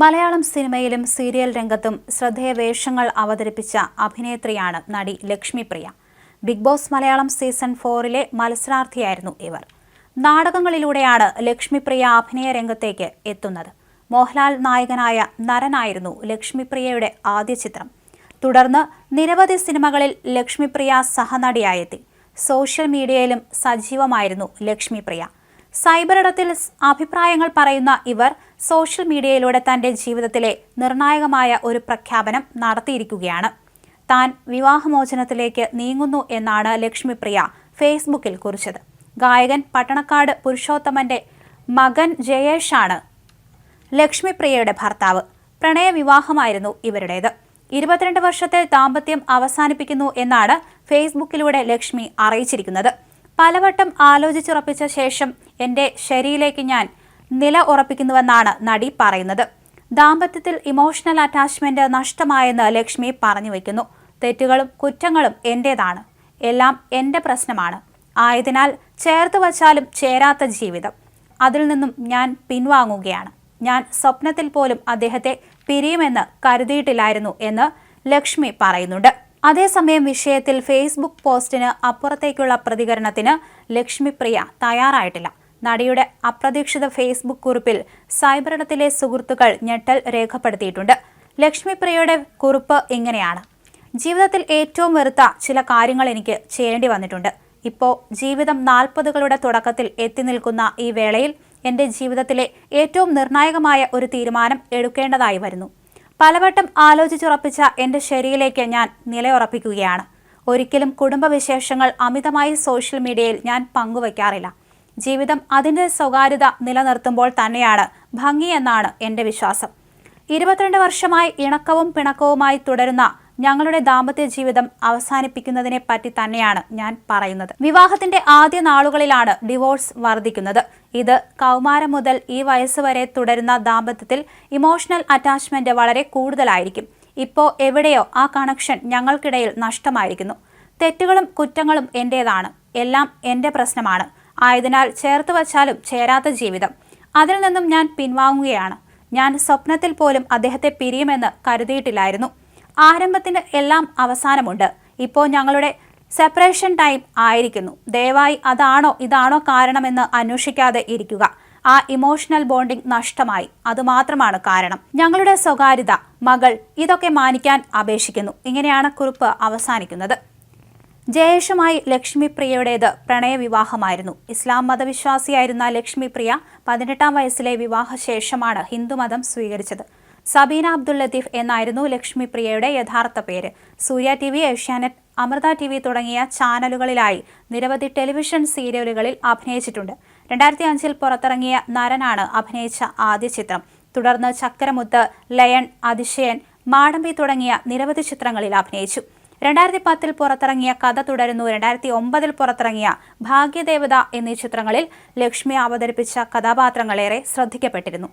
മലയാളം സിനിമയിലും സീരിയൽ രംഗത്തും ശ്രദ്ധേയ വേഷങ്ങൾ അവതരിപ്പിച്ച അഭിനേത്രിയാണ് നടി Lakshmipriya. Big Boss Malayalam season ഫോറിലെ മത്സരാർത്ഥിയായിരുന്നു ഇവർ. നാടകങ്ങളിലൂടെയാണ് ലക്ഷ്മിപ്രിയ അഭിനയ രംഗത്തേക്ക് എത്തുന്നത്. മോഹൻലാൽ നായകനായ നരനായിരുന്നു ലക്ഷ്മിപ്രിയയുടെ ആദ്യ ചിത്രം. തുടർന്ന് നിരവധി സിനിമകളിൽ ലക്ഷ്മിപ്രിയ സഹനടിയായെത്തി. സോഷ്യൽ മീഡിയയിലും സജീവമായിരുന്നു ലക്ഷ്മിപ്രിയ. സൈബറിടത്തിൽ അഭിപ്രായങ്ങൾ പറയുന്ന ഇവർ സോഷ്യൽ മീഡിയയിലൂടെ തന്റെ ജീവിതത്തിലെ നിർണായകമായ ഒരു പ്രഖ്യാപനം നടത്തിയിരിക്കുകയാണ്. താൻ വിവാഹമോചനത്തിലേക്ക് നീങ്ങുന്നു എന്നാണ് ലക്ഷ്മിപ്രിയ ഫേസ്ബുക്കിൽ കുറിച്ചത്. ഗായകൻ പട്ടണക്കാട് പുരുഷോത്തമന്റെ മകൻ ജയേഷാണ് ലക്ഷ്മിപ്രിയയുടെ ഭർത്താവ്. പ്രണയ വിവാഹമായിരുന്നു ഇവരുടേത്. ഇരുപത്തിരണ്ട് വർഷത്തെ ദാമ്പത്യം അവസാനിപ്പിക്കുന്നു എന്നാണ് ഫേസ്ബുക്കിലൂടെ ലക്ഷ്മി അറിയിച്ചിരിക്കുന്നത്. പലവട്ടം ആലോചിച്ചുറപ്പിച്ച ശേഷം എന്റെ ശരിയിലേക്ക് ഞാൻ നില ഉറപ്പിക്കുന്നുവെന്നാണ് നടി പറയുന്നത്. ദാമ്പത്യത്തിൽ ഇമോഷണൽ അറ്റാച്ച്മെന്റ് നഷ്ടമായെന്ന് ലക്ഷ്മി പറഞ്ഞു വയ്ക്കുന്നു തെറ്റുകളും കുറ്റങ്ങളും എന്റേതാണ്. എല്ലാം എന്റെ പ്രശ്നമാണ്. ആയതിനാൽ ചേർത്ത് വച്ചാലും ചേരാത്ത ജീവിതം. അതിൽ നിന്നും ഞാൻ പിൻവാങ്ങുകയാണ്. ഞാൻ സ്വപ്നത്തിൽ പോലും അദ്ദേഹത്തെ പിരിയുമെന്ന് കരുതിയിട്ടില്ലായിരുന്നു എന്ന് ലക്ഷ്മി പറയുന്നുണ്ട്. അതേസമയം വിഷയത്തിൽ ഫേസ്ബുക്ക് പോസ്റ്റിന് അപ്പുറത്തേക്കുള്ള പ്രതികരണത്തിന് ലക്ഷ്മിപ്രിയ തയ്യാറായിട്ടില്ല. നടിയുടെ അപ്രതീക്ഷിത ഫേസ്ബുക്ക് കുറിപ്പിൽ സൈബറിടത്തിലെ സുഹൃത്തുക്കൾ ഞെട്ടൽ രേഖപ്പെടുത്തിയിട്ടുണ്ട്. ലക്ഷ്മിപ്രിയയുടെ കുറിപ്പ് ഇങ്ങനെയാണ്. ജീവിതത്തിൽ ഏറ്റവും വെറുത്ത ചില കാര്യങ്ങൾ എനിക്ക് ചെയ്യേണ്ടി വന്നിട്ടുണ്ട്. ഇപ്പോൾ ജീവിതം നാൽപ്പതുകളുടെ തുടക്കത്തിൽ എത്തി നിൽക്കുന്ന ഈ വേളയിൽ എന്റെ ജീവിതത്തിലെ ഏറ്റവും നിർണായകമായ ഒരു തീരുമാനം എടുക്കേണ്ടതായി വരുന്നു. പലവട്ടം ആലോചിച്ചുറപ്പിച്ച എന്റെ ശരിയിലേക്ക് ഞാൻ നിലയുറപ്പിക്കുകയാണ്. ഒരിക്കലും കുടുംബവിശേഷങ്ങൾ അമിതമായി സോഷ്യൽ മീഡിയയിൽ ഞാൻ പങ്കുവയ്ക്കാറില്ല ജീവിതം അതിന്റെ സ്വകാര്യത നിലനിർത്തുമ്പോൾ തന്നെയാണ് ഭംഗിയെന്നാണ് എന്റെ വിശ്വാസം. ഇരുപത്തിരണ്ട് വർഷമായി ഇണക്കവും പിണക്കവുമായി തുടരുന്ന ഞങ്ങളുടെ ദാമ്പത്യ ജീവിതം അവസാനിപ്പിക്കുന്നതിനെ പറ്റി തന്നെയാണ് ഞാൻ പറയുന്നത്. വിവാഹത്തിന്റെ ആദ്യ നാളുകളിലാണ് ഡിവോഴ്സ് വർദ്ധിക്കുന്നത്. ഇത് കൗമാരം മുതൽ ഈ വയസ്സ് വരെ തുടരുന്ന ദാമ്പത്യത്തിൽ ഇമോഷണൽ അറ്റാച്ച്മെന്റ് വളരെ കൂടുതലായിരിക്കും. ഇപ്പോ എവിടെയോ ആ കണക്ഷൻ ഞങ്ങൾക്കിടയിൽ നഷ്ടമായിരിക്കുന്നു. തെറ്റുകളും കുറ്റങ്ങളും എന്റേതാണ്. എല്ലാം എന്റെ പ്രശ്നമാണ്. ആയതിനാൽ ചേർത്ത് വച്ചാലും ചേരാത്ത ജീവിതം. അതിൽ നിന്നും ഞാൻ പിൻവാങ്ങുകയാണ്. ഞാൻ സ്വപ്നത്തിൽ പോലും അദ്ദേഹത്തെ പിരിയുമെന്ന് കരുതിയിട്ടില്ലായിരുന്നു. ആരംഭത്തിന് എല്ലാം അവസാനമുണ്ട്. ഇപ്പോൾ ഞങ്ങളുടെ സെപ്പറേഷൻ ടൈം ആയിരിക്കുന്നു. ദയവായി അതാണോ ഇതാണോ കാരണമെന്ന് അന്വേഷിക്കാതെ ഇരിക്കുക. ആ ഇമോഷണൽ ബോണ്ടിംഗ് നഷ്ടമായി. അതുമാത്രമാണ് കാരണം. ഞങ്ങളുടെ സ്വകാര്യത മകൾ ഇതൊക്കെ മാനിക്കാൻ അപേക്ഷിക്കുന്നു. ഇങ്ങനെയാണ് കുറിപ്പ് അവസാനിക്കുന്നത്. ജയേഷുമായി ലക്ഷ്മിപ്രിയയുടേത് പ്രണയവിവാഹമായിരുന്നു ഇസ്ലാം മതവിശ്വാസിയായിരുന്ന ലക്ഷ്മിപ്രിയ പതിനെട്ടാം വയസ്സിലെ വിവാഹശേഷമാണ് ഹിന്ദുമതം സ്വീകരിച്ചത്. സബീന അബ്ദുൽ ലത്തീഫ് എന്നായിരുന്നു ലക്ഷ്മിപ്രിയയുടെ യഥാർത്ഥ പേര്. Surya T V Asianet Amrita T V തുടങ്ങിയ ചാനലുകളിലായി നിരവധി ടെലിവിഷൻ സീരിയലുകളിൽ അഭിനയിച്ചിട്ടുണ്ട്. രണ്ടായിരത്തി അഞ്ചിൽ പുറത്തിറങ്ങിയ നരനാണ് അഭിനയിച്ച ആദ്യ ചിത്രം. തുടർന്ന് ചക്കരമുത്ത് ലയൺ അതിശയൻ മാടമ്പി തുടങ്ങിയ നിരവധി ചിത്രങ്ങളിൽ അഭിനയിച്ചു. രണ്ടായിരത്തി പത്തിൽ പുറത്തിറങ്ങിയ കഥ തുടരുന്നു. രണ്ടായിരത്തി ഒമ്പതിൽ പുറത്തിറങ്ങിയ ഭാഗ്യദേവത എന്നീ ചിത്രങ്ങളിൽ ലക്ഷ്മി അവതരിപ്പിച്ച കഥാപാത്രങ്ങളേറെ ശ്രദ്ധിക്കപ്പെട്ടിരുന്നു.